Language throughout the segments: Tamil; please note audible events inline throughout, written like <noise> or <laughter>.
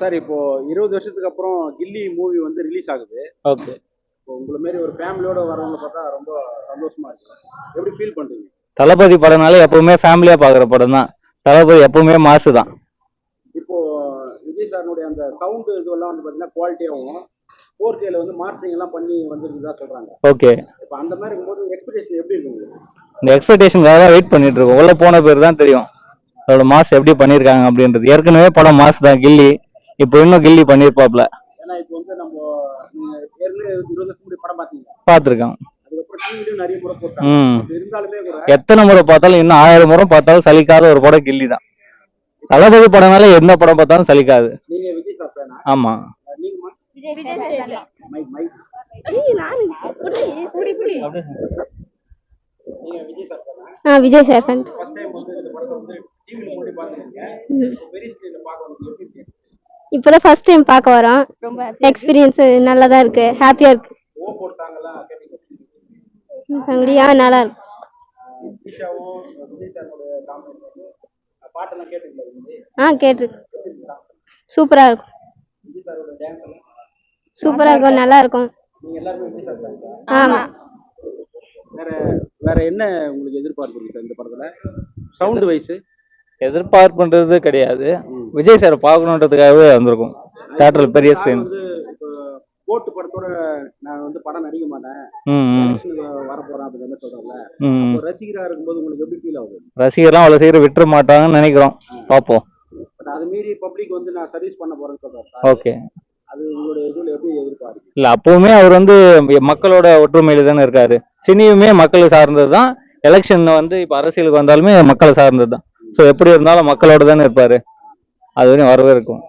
சார் இப்போ இருபது வருஷத்துக்கு அப்புறம் கில்லி மூவி வந்து ரிலீஸ் ஆகுது. ஓகே. இப்போ உங்களை மாரி ஒரு ஃபேமிலியோட வரவங்க பார்த்தா ரொம்ப சந்தோஷமா இருக்கு. எப்படி ஃபீல் பண்றீங்க? தளபதி படம்னாலே எப்பவுமே ஃபேமிலியா பாக்குற படம் தான். தளபதி எப்பவுமே மாசு தான். இப்போ விஜய் சார்னுடைய அந்த சவுண்டு இதுவெல்லாம் வந்து பார்த்தீங்கன்னா குவாலிட்டியாகவும் ஃபோர் கேல வந்து மாஸ்டரிங் எல்லாம் பண்ணி வந்திருக்குதா சொல்றாங்க. ஓகே. இப்போ அந்த மாதிரி இருக்கும்போது எக்ஸ்பெக்டேஷன் எப்படி இருக்கு இந்த எக்ஸ்பெக்டேஷனுக்காக தான் வெயிட் பண்ணிட்டு இருக்கோம். உள்ள போன பேர் தான் தெரியும். அதோட மாஸ் எப்படி பண்ணியிருக்காங்க அப்படின்றது. ஏற்கனவே படம் மாஸ் தான் கில்லி. இப்போ இன்னும் கில்லி பண்ணியிருப்பாப்ல பார்த்துருக்கான் எத்தனை முறை பார்த்தாலும் இன்னும் ஆயிரம் முறை பார்த்தாலும் சலிக்காத ஒரு படம் கில்லி தான். தளபதி படம்னாலே எந்த படம் பார்த்தாலும் சலிக்காது. நீங்க விஜய் சார் ஃபேனா ஆமா. விஜய் சார் ஃபேனா இப்போதான் ஃபர்ஸ்ட் டைம் பார்க்க வரோம். ரொம்ப எக்ஸ்பீரியன்ஸ் நல்லா தான் இருக்கு. ஹாப்பியா இருக்கு. சங்கடியா நல்லா இருக்கு. ஆ கேட்டிருக்கு. சூப்பரா இருக்கும். சூப்பரா இருக்கும். நல்லா இருக்கும். ஆமா. வேற வேற என்ன உங்களுக்கு சார் இந்த படத்துல? சவுண்ட் வைஸ் எதிர்பார்ப்புன்றது கிடையாது. விஜய் சார் பார்க்கணுன்றதுக்காகவே வந்திருக்கும். தேட்டரில் பெரிய ஸ்க்ரீன் கோட்டு படத்தோட நான் வந்து படம் நடிக்க மாட்டேன். வர போறேன் ம் இப்போ ரசிகரா இருக்கும்போது உங்களுக்கு எப்படி ஃபீல் ஆகுது? ரசிகர்லாம் அவ்வளோ சீக்கிரம் விட்டுற மாட்டாங்கன்னு நினைக்கிறோம். பார்ப்போம். அது மீறி பப்ளிக் வந்து நான் சர்வீஸ் பண்ண போறேன்னு சொல்றாரு. ஓகே. இல்ல அப்பவுமே அவர் வந்து மக்களோட ஒற்றுமையில தானே இருக்காரு. சினியுமே மக்களை சார்ந்தது தான் எலெக்ஷன் வந்து இப்ப அரசியலுக்கு வந்தாலுமே மக்களை சார்ந்தது தான் ஸோ எப்படி இருந்தாலும் மக்களோட தானே இருப்பாரு. அது வரையும் வரவே இருக்கும்.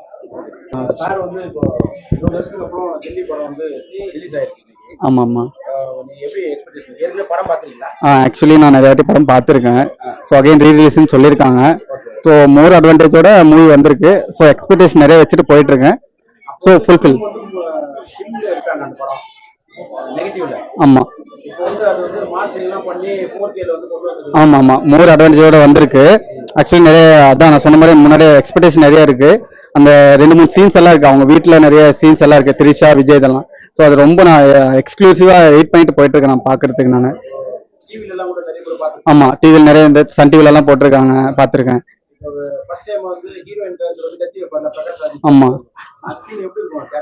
ஆமாம் ஆமாம் ஆக்சுவலி நான் நிறைய வாட்டி படம் பார்த்துருக்கேன் ஸோ அகைன் ரீ ரிலீஸ்னு சொல்லியிருக்காங்க. ஸோ மோர் அட்வான்டேஜோட மூவி வந்திருக்கு. ஸோ எக்ஸ்பெக்டேஷன் நிறைய வச்சுட்டு போயிட்டு இருக்கேன் ஸோ ஃபுல்ஃபில் ஆமாம் ஆமாம் ஆமாம் மோர் அட்வான்டேஜோட வந்திருக்கு. ஆக்சுவலி நிறைய அதான் நான் சொன்ன மாதிரி முன்னாடியே எக்ஸ்பெக்டேஷன் நிறைய இருக்கு. அந்த ரெண்டு மூணு சீன்ஸ் எல்லாம் இருக்கு. அவங்க வீட்டில் நிறைய சீன்ஸ் எல்லாம் இருக்கு. த்ரிஷா விஜய் இதெல்லாம். ஸோ அது ரொம்ப நான் எக்ஸ்க்ளூசிவாக வெயிட் பண்ணிட்டு போயிட்டு இருக்கேன் நான் பார்க்கறதுக்கு நான். ஆமாம் டிவியில் நிறைய இந்த சன் டிவில எல்லாம் போட்டிருக்காங்க பார்த்துருக்கேன். ஆமா.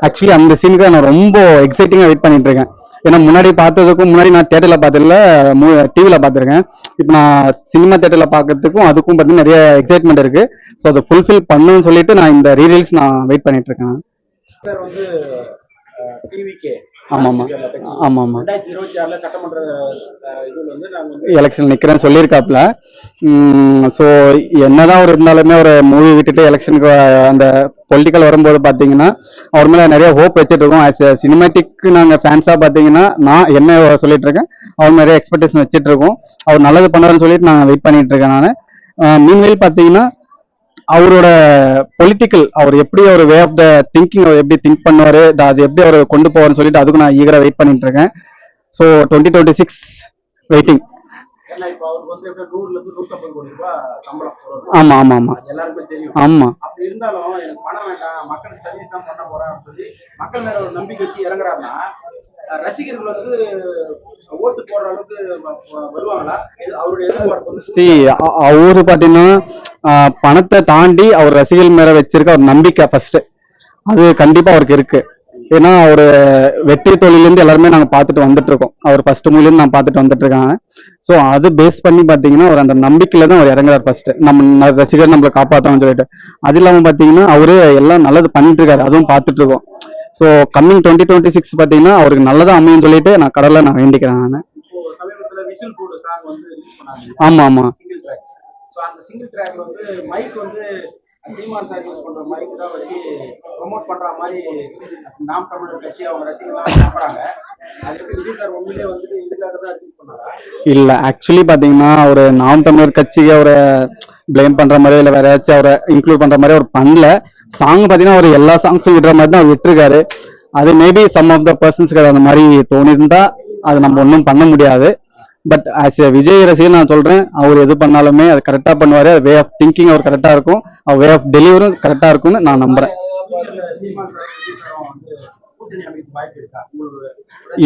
ஆக்சுவலி அந்த சீனுக்கு நான் ரொம்ப எக்ஸைட்டிங்காக வெயிட் பண்ணிட்டு இருக்கேன் ஏன்னா முன்னாடி பார்த்ததுக்கும் முன்னாடி நான் தேட்டரில் பார்த்ததில்ல டிவியில் பார்த்துருக்கேன். இப்போ நான் சினிமா தேட்டரில் பார்க்கறதுக்கும் அதுக்கும் பார்த்தீங்கன்னா நிறைய எக்ஸைட்மெண்ட் இருக்கு. ஸோ அதை ஃபுல்ஃபில் பண்ணணும்னு சொல்லிட்டு நான் இந்த ரீரீல்ஸ் நான் வெயிட் பண்ணிட்டு இருக்கேன். சார் வந்து ஆமா, ஆமா. ஆமா, ஆமா. ரெண்டாயிரத்தி இருபத்தி ஆறுல சட்டமன்ற அஹ், இதுல வந்து நாங்க வந்து எலெக்ஷன் நிற்கிறேன்னு சொல்லியிருக்காப்புல. ஸோ என்னதான் ஒரு இருந்தாலுமே ஒரு மூவி விட்டுட்டு எலெக்ஷனுக்கு அந்த பொலிட்டிக்கல் வரும்போது பார்த்தீங்கன்னா அவர் மேலே நிறைய ஹோப் வச்சுட்டு இருக்கோம் ஆஸ் சினிமேட்டிக் நாங்கள் ஃபேன்ஸாக பார்த்தீங்கன்னா நான் என்ன சொல்லிட்டு இருக்கேன் அவர் நிறைய எக்ஸ்பெக்டேஷன் வச்சுட்டு இருக்கோம் அவர் நல்லது பண்ணுவாருன்னு சொல்லிட்டு நான் வெயிட் பண்ணிட்டு இருக்கேன் நான் மீன்வேல் பார்த்தீங்கன்னா அவரோட பொலிட்டிக்கல் அவர் எப்படி அவர் வே ஆஃப் த திங்கிங் அவர் எப்படி திங்க் பண்ணுவாரு அது எப்படி அவர் கொண்டு போவார்னு சொல்லிட்டு அதுக்கும் நான் ஈகரா வெயிட் பண்ணிட்டு இருக்கேன். So twenty twenty six waiting. ஆமா ஆமா ஆமா. ஆமா. இருந்தாலும் எனக்கு பணம் வேண்டாம் மக்களுக்கு சர்வீஸ் தான் பண்ண போறேன் அப்படின்னு சொல்லி மக்கள் மேல ஒரு நம்பிக்கை வச்சு இறங்குறாருன்னா அஹ், ரசிகர்கள் வந்து ஓட்டு போடுற அளவுக்கு வ- வ- வருவாங்களா? இது அவருடைய எதிர்பார்ப்பு. வந்து சி அவரு பாத்தீங்கன்னா பணத்தை தாண்டி அவர் ரசிகர்கள் மேல வச்சிருக்க ஒரு நம்பிக்கை ஃபர்ஸ்ட் அது கண்டிப்பா அவருக்கு இருக்கு. ஏன்னா அவர் வெற்றி தொழிலேருந்து எல்லாருமே நாங்க பார்த்துட்டு வந்துட்டு இருக்கோம் அவர் ஃபர்ஸ்ட் மூலியம் நான் பார்த்துட்டு வந்துட்டு இருக்காங்க ஸோ அது பேஸ் பண்ணி பாத்தீங்கன்னா அவர் அந்த நம்பிக்கையில தான் அவர் இறங்குறாரு ஃபர்ஸ்ட் நம்ம ரசிகர் நம்மளை காப்பாற்றணும்னு சொல்லிட்டு. அது இல்லாம பாத்தீங்கன்னா அவரு எல்லாம் நல்லது பண்ணிட்டு இருக்காரு அதுவும் பார்த்துட்டு இருக்கோம் so coming twenty twenty six பாத்தீங்கன்னா அவருக்கு நல்லதா அமையும் சொல்லிட்டு நான் கடவுளை நான் வேண்டிக்கிறேன் நான். ஆமா ஆமா. ஸோ அந்த சிங்கிள் ட்ராக்ல வந்து மைக் வந்து சீமான் சார் யூஸ் பண்ற மைக் தான் வச்சு ப்ரொமோட் பண்ற மாதிரி நாம் தமிழர் கட்சி அவங்க ரசிகர்லாம் நம்புறாங்க இல்ல ஆக்சுவலி பாத்தீங்கன்னா ஒரு நாம் தமிழர் கட்சிக்கு அவரை பிளேம் பண்ற மாதிரி இல்ல வேற ஏதாச்சும் அவரை இன்க்ளூட் பண்ற மாதிரி அவர் பண்ணல. சாங் பாத்தீங்கன்னா அவர் எல்லா சாங்ஸும் விடுற மாதிரி தான் அவர் விட்டுருக்காரு. அது மேபி சம் ஆஃப் த பர்சன்ஸ்க்கு அந்த மாதிரி தோணிருந்தா அது நம்ம ஒன்றும் பண்ண முடியாது. பட் ஆஸ் எ விஜய் ரசிகர் நான் சொல்றேன் அவர் எது பண்ணாலுமே அது கரெக்டா பண்ணுவாரு. வே ஆஃப் திங்கிங் அவர் கரெக்டா இருக்கும். அவர் வே ஆஃப் டெலிவரும் கரெக்டா இருக்கும்னு நான் நம்புறேன்.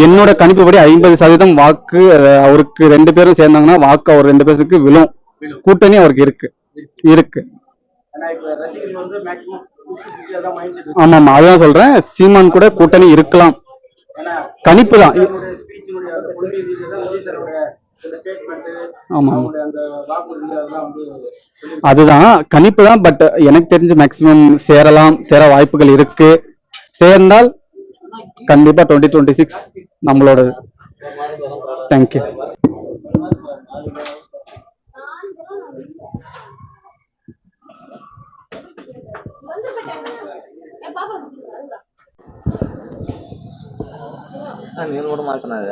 என்னோட கணிப்புப்படி ஐம்பது சதவீதம் வாக்கு அவருக்கு ரெண்டு பேரும் சேர்ந்தாங்கன்னா வாக்கு அவர் ரெண்டு பேருக்கு விழும். கூட்டணி அவருக்கு இருக்கு. இருக்கு. ஆமா ஆமா அதான் சொல்றேன். சீமான் கூட கூட்டணி இருக்கலாம். கணிப்பு தான். ஸ்பீச்சினுடைய அந்த கொள்கை விஜய் சாரோட அதுதான் கணிப்பு தான் பட் எனக்கு தெரிஞ்சு மேக்சிமம் சேரலாம் சேர வாய்ப்புகள் இருக்கு. சேர்ந்தால் கண்டிப்பா டுவெண்ட்டி டுவெண்ட்டி சிக்ஸ் நம்மளோட தேங்க்யூ ನೀನು ಕೂಡ ಮಾಡ್ಕೊಂಡಾಗ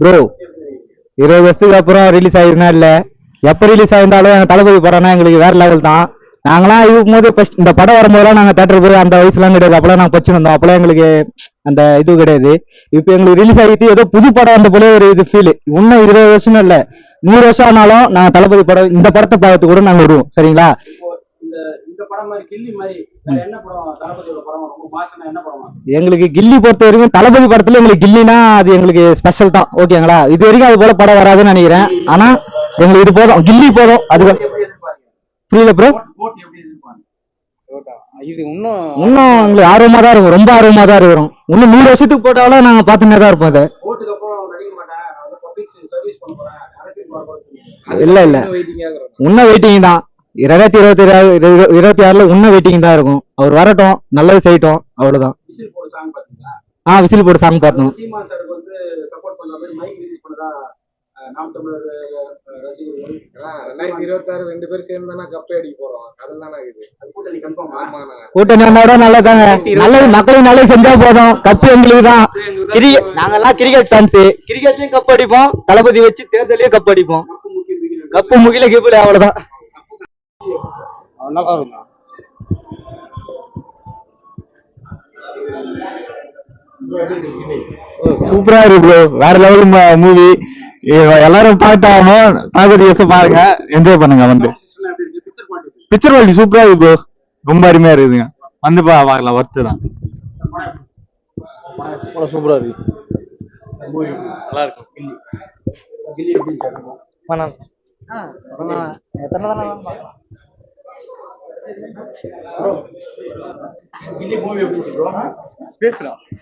ப்ரோ இருபது வருஷத்துக்கு அப்புறம் ரிலீஸ் ஆயிருந்தா இல்ல? எப்ப ரிலீஸ் ஆயிருந்தாலும் தளபதி படம்னா எங்களுக்கு வேற லெவல் தான். நாங்களாம் இருக்கும் போது ஃபர்ஸ்ட் இந்த படம் வரும்போதெல்லாம் நாங்க தேட்டர் போய் அந்த வயசுலாம் கிடையாது. அப்பெல்லாம் நாங்க பச்சு வந்தோம் அப்பெல்லாம் எங்களுக்கு அந்த இது கிடையாது. இப்போ எங்களுக்கு ரிலீஸ் ஆகிட்டு ஏதோ புது படம் வந்த போல ஒரு இது ஃபீல் இன்னும் இருபது வருஷம் இல்ல. நூறு வருஷம் ஆனாலும் நாங்க தளபதி படம் இந்த படத்தை பார்த்து கூட நாங்க வருவோம் சரிங்களா? கில்லி எங்களுக்கு கில்லி பொறுத்த வரைக்கும் தளபதி படத்துல எங்களுக்கு கில்லினா அது எங்களுக்கு ஸ்பெஷல் தான். ஓகேங்களா இது வரைக்கும் அது போல படம் வராதுன்னு நினைக்கிறேன். ஆனா எங்களுக்கு இது போதும். கில்லி போதும். அது புரியல ப்ரோ இது இன்னும் இன்னும் எங்களுக்கு ஆர்வமா தான் இருக்கும். ரொம்ப ஆர்வமா தான் இருக்கிறோம் இன்னும் நூறு வருஷத்துக்கு போட்டாலும் நாங்க பார்த்துன்னே தான் இருப்போம் அதை. இல்ல இல்ல. இன்னும் வெயிட்டிங் தான். ரெண்டாயிரத்தி இருபத்தி இருபத்தி ஆறுல இன்னும் வெயிட்டிங் தான் இருக்கும். அவர் வரட்டும். நல்லது செய்யட்டும். அவ்வளவுதான். ஆ விசில் போட்டு சாங் பார்த்தோம் நாம் தமிழர் ரசிகர்கள். ரெண்டாயிரத்தி இருபத்தி ஆறு ரெண்டு பேரும் சேர்ந்து தானே கப்பே அடிக்க போறோம். அதுல தானே இது. அது கூட்டணி கன்ஃபார்ம் ஆமாண்ணா. கூட்டணி வந்தோட நல்லதாங்க. நல்லது மக்களுக்கு நல்லது செஞ்சா போதும். கப்பு எங்களுக்கு தான் கிரிக்கெட் நாங்கெல்லாம் கிரிக்கெட் ஃபேன்ஸ் கிரிக்கெட்லயும் கப் அடிப்போம். தளபதி வச்சு தேர்தலையும் கப் அடிப்போம். கப்பு முகில கிப்புல அவ்வளவுதான். நல்லா இருக்கும் சூப்பரா இருக்கு ப்ரோ வேற லெவல் மூவி எல்லாரும் பார்த்தாகணும் தளபதி யோசை பாருங்க. என்ஜாய் பண்ணுங்க வந்து. பிக்சர் குவாலிட்டி சூப்பரா இருக்கு ப்ரோ ரொம்ப அருமையா இருக்குதுங்க. வந்து பா பார்க்கலாம் ஒர்த்து தான். சூப்பரா இருக்கு. நல்லா இருக்கும் கில்லி கில்லி எப்படி சார் ப்ரோ கில்லி மூவி எப்படி இருந்துச்சு ப்ரோ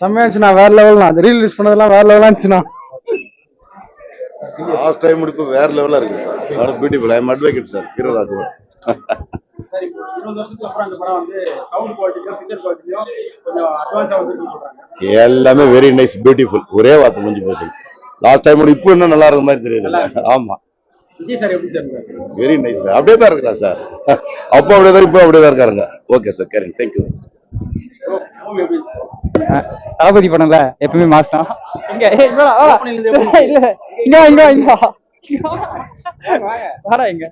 செம்மையா இருந்துச்சுண்ணா வேற லெவல்ண்ணா அது ரீலீஸ் பண்ணதெல்லாம் வேற லெவலா இருந்துச்சுண்ணா. லாஸ்ட் டைம் முடிப்பு வேற லெவலா இருக்கு sir beautiful I am advocate sir இருபதாவது சார் இப்போ இருபது வருஷத்துக்கு அப்புறம் அந்த படம் வந்து சவுண்ட் குவாலிட்டியும் பிக்சர் குவாலிட்டியும் கொஞ்சம் அட்வான்ஸா வந்துருக்குன்னு சொல்றாங்க. எல்லாமே வெரி நைஸ் பியூட்டிஃபுல் ஒரே வார்த்தை முடிஞ்சு போச்சு. லாஸ்ட் டைம் இப்போ இன்னும் நல்லா இருக்க மாதிரி தெரியுது. ஆமா. விஜய் சார் எப்படி சார் இருக்காரு? வெரி நைஸ் சார் அப்படியே தான் இருக்கிறா சார் அப்போ அப்படியே தான் இப்போ அப்படியே தான் இருக்காருங்க. Okay sir caring thank you Thalapathy படம்ல எப்பவுமே மாஸ் தான். இங்க இங்க இங்க இங்க. வாடா இங்க.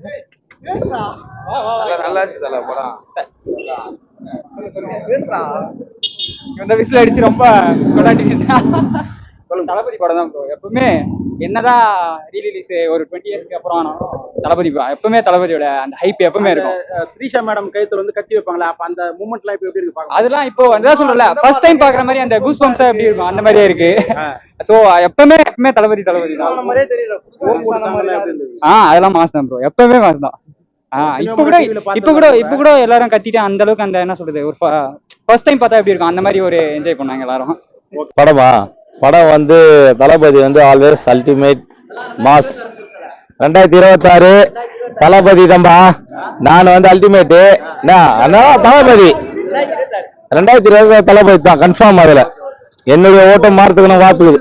நல்லா இருந்துச்சு இந்த விசில் அடிச்சு ரொம்ப கொண்டாடிட்டு தளபதி படம் தான் ப்ரோ எப்பவுமே என்னதான் ரீரிலீஸ் ஒரு டுவெண்ட்டி இயர்ஸ்க்கு அப்புறம் ஆனாலும் தளபதி படம் எப்பவுமே தளபதியோட அந்த ஹைப் எப்பவுமே இருக்கும். த்ரீஷா மேடம் கைத்துல வந்து கத்தி வைப்பாங்களா அப்ப அந்த மூமெண்ட்லாம் இப்ப எப்படி இருக்கு அதெல்லாம் இப்போ அதான் சொல்லல ஃபர்ஸ்ட் டைம் பாக்குற மாதிரி அந்த கூஸ் பம்ப்ஸ் எப்படி இருக்கும்? அந்த மாதிரியே இருக்கு. சோ <laughs> எப்பவுமே எப்பவுமே தளபதி தளபதி தான். மாதிரியே தெரியல. ஆ அதெல்லாம் மாஸ் தான் ப்ரோ எப்பவுமே மாஸ் தான். ஆ இப்போ கூட இப்போ கூட இப்போ கூட எல்லாரும் கத்திட்டு அந்த அளவுக்கு அந்த என்ன சொல்றது ஒரு ஃபர்ஸ்ட் டைம் பார்த்தா எப்படி இருக்கும்? அந்த மாதிரி ஒரு என்ஜாய் பண்ணாங்க எல்லாரும். படமா? படம் வந்து தளபதி வந்து ஆல்வேஸ் அல்டிமேட் மாஸ் ரெண்டாயிரத்தி இருபத்தாறு தளபதி தம்பா நான் வந்து அல்டிமேட்டு அண்ணா தளபதி. ரெண்டாயிரத்தி இருபது தளபதி தான் கன்ஃபார்ம் அதில். என்னுடைய ஓட்டம் மாறதுக்கு வாய்ப்பு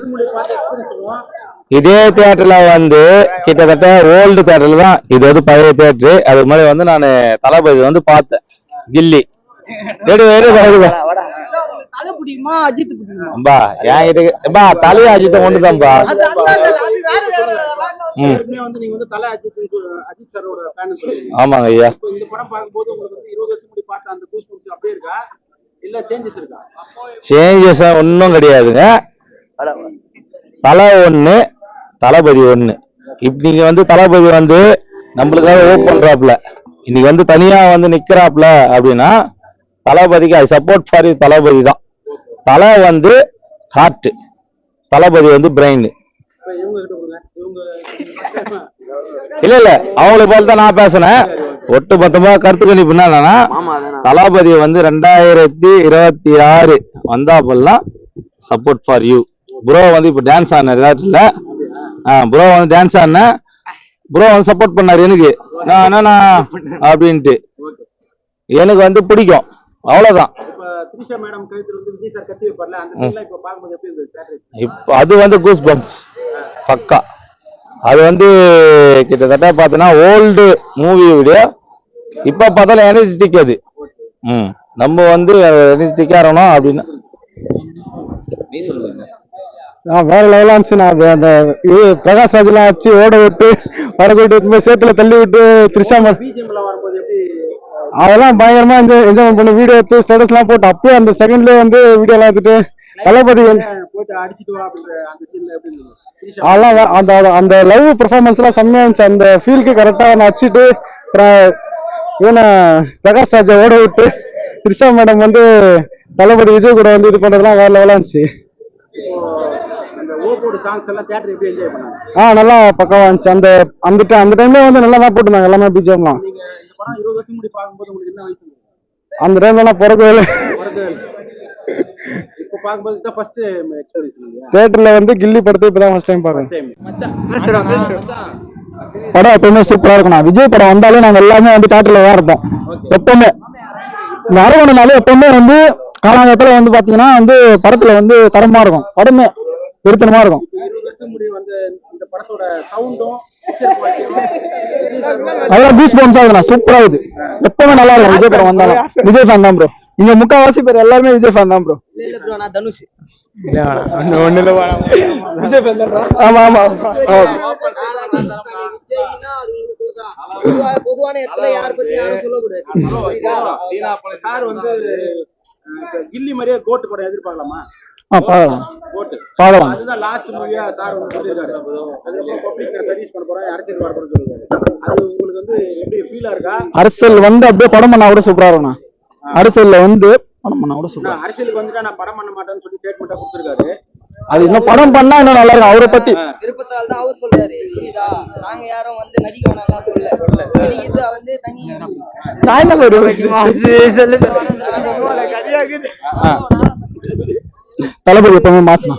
இதே தியேட்டர்ல வந்து கிட்டத்தட்ட ஓல்டு தியேட்டர்ல தான். இது வந்து பழைய தியேட்டர் அதுக்கு முன்னாடி வந்து நான் தளபதி வந்து பார்த்தேன். கில்லி. ரெடி தளபதி தலை பிடிக்குமா அஜித் பிடிக்குமா? அம்பா ஏன் இது? அம்பா தலையை அஜித்த கொண்டு தான்பா அது அந்த அந்த- அது வேற வேற வேற. ம். ஏற்கனவே வந்து நீங்க வந்து தலை அஜித் அஜித் சாரோட ஃபேன் சொல்லுவீங்க ஆமாங்க ஐயா. இப்போ இந்த படம் பார்க்கும்போது உங்களுக்கு வந்து இருபது வருஷம் முடி பார்த்த அந்த கூஸ் பம்ப்ஸ் அப்படியே இருக்கா? இல்ல சேஞ்சஸ் ஒன்றும் கிடையாதுங்க. தலை. ஒண்ணு தளபதி ஒண்ணு. இப்ப நீங்க வந்து தளபதி வந்து நம்மளுக்காக ஓப் பண்றாப்ல இன்னைக்கு வந்து தனியா வந்து நிக்கிறாப்ல அப்படின்னா தளபதிக்கு ஐ சப்போர்ட் ஃபார் தளபதி தான். தலை வந்து ஹார்ட் தளபதி வந்து பிரெயின் இல்ல இல்ல அவங்களை போல தான் நான் பேசினேன். ஒட்டு மொத்தமா கருத்து கணிப்பு என்னன்னா தளபதி வந்து ரெண்டாயிரத்தி இருபத்தி ஆறு வந்தாப்பெல்லாம் சப்போர்ட் ஃபார் யூ ப்ரோ வந்து இப்ப டான்ஸ் ஆடினார் இல்ல ப்ரோ வந்து டான்ஸ் ஆன ப்ரோ வந்து சப்போர்ட் பண்ணாரு எனக்கு. நான் என்னண்ணா? அப்படின்ட்டு. எனக்கு வந்து பிடிக்கும். அவ்வளவுதான். இப்போ அது வந்து கூஸ் பம்ப்ஸ் பக்கா. அது வந்து கிட்டத்தட்ட பார்த்தீங்கன்னா ஓல்டு மூவி விட இப்போ பார்த்தாலும் எனர்ஜெட்டிக் அது. ம். நம்ம வந்து எனர்ஜெட்டிக்காக இருக்கணும் அப்படின்னா. வேற லெவலா இருந்துச்சு. அது அந்த இது பிரகாஷ் ராஜ்லாம் வச்சு ஓட விட்டு வரக்கூட்டு சேத்துல தள்ளி விட்டு த்ரிஷா ம- பிஜிஎம்லாம் வரும்போது எப்படி அதெல்லாம் பயங்கரமா என்ஜாய் என்ஜாய் பண்ணி. வீடியோ எடுத்து ஸ்டேட்டஸ் எல்லாம் போட்டு அப்பயே அந்த செகண்ட்லயே வந்து வீடியோ எல்லாம் எடுத்துட்டு தளபதி அடிச்சிட்டு அதெல்லாம் அந்த அந்த லைவ் பெர்ஃபார்மன்ஸ் எல்லாம் செம்மையா இருந்துச்சு. அந்த ஃபீலுக்கு கரெக்டா வச்சுட்டு அப்புறம் இவனை பிரகாஷ் ராஜா ஓட விட்டு த்ரிஷா மேடம் வந்து தளபதி விஜய் கூட வந்து இது பண்றதுலாம் வேற லெவலா இருந்துச்சு. ஆ நல்லா பக்காவா இருந்துச்சு. அந்த அந்த அந்த டைம்ல வந்து நல்லா தான் போட்டுருந்தாங்க. எல்லாமே பிஜிஎம்லாம் படம் இருபது வருஷம் முடி பார்க்கும்போது உங்களுக்கு என்ன வயசு இருந்தது? அந்த டைம்ல நான் பிறக்கவே இல்லை. இப்போ பார்க்கும்போது இதான் ஃபர்ஸ்ட் எக்ஸ்பீரியன்ஸ் இல்லையா? தியேட்டர்ல வந்து கில்லி படத்தை இப்பதான் ஃபர்ஸ்ட் டைம் படம் எப்பவுமே சூப்பரா இருக்கும் விஜய் படம் வந்தாலே நாங்க எல்லாமே வந்து தியேட்டர்ல தான் இருப்போம். எப்பவுமே. இந்த அரவணைனாலே எப்பவுமே வந்து காலாங்கத்துல வந்து பாத்தீங்கன்னா வந்து படத்துல வந்து தரமா இருக்கும். படமே வெறித்தனமா இருக்கும். இருபது வருஷம் முடி வந்த இந்த படத்தோட சவுண்டும் அதெல்லாம் பீஸ் பம்ஸ் ஆகுதுண்ணா. சூப்பரா எப்பவுமே நல்லா இருக்கும். விஜய் படம் வந்தாலும் விஜய் ஃபேன் தான் ப்ரோ இங்க முக்காவாசி பேர் எல்லாருமே விஜய் ஃபேன் தான் ப்ரோ இல்ல ப்ரோ நான் தனுஷ். ஒண்ணு இல்ல விஜய் ஃபேன் தான் ஆமா ஆமா. பொதுவான இடத்துல யார பத்தி யாரும் சொல்லக்கூடாது. சார் வந்து கில்லி மாதிரியே கோட்டு படம் எதிர்பார்க்கலாமா? ஆ கோட்டு பாக்கலாம் அதுதான் லாஸ்ட் மூவியா சார் வந்து சொல்லியிருக்காரு. அதுக்கப்புறம் பப்ளிக் சர்வீஸ் பண்ண போறேன் அரசியல் வர போறேன்னு அது உங்களுக்கு வந்து எப்படி ஃபீலா இருக்கா? அரசியல் வந்து அப்படியே படம் பண்ணா கூட சூப்பரா இருக்கும்ண்ணா. அரசியல்ல வந்து படம் பண்ணா கூட சூப்பரா அரசியலுக்கு வந்துட்டா நான் படம் பண்ண மாட்டேன்னு சொல்லி ஸ்டேட்மெண்ட்டா கொடுத்துருக்காரு. அது இன்னும் படம் பண்ணா இன்னும் நல்லா இருக்கும். அவரை பத்தி விருப்பத்தால் தான் அவர் சொல்றாரு. புரியுதா? நாங்க யாரும் வந்து நடிக்க வேணாம்லாம் சொல்ல நடிக்கிறது வந்து தனி நான் என்ன கதையாகுது தளபதி எப்பவுமே மாசனா?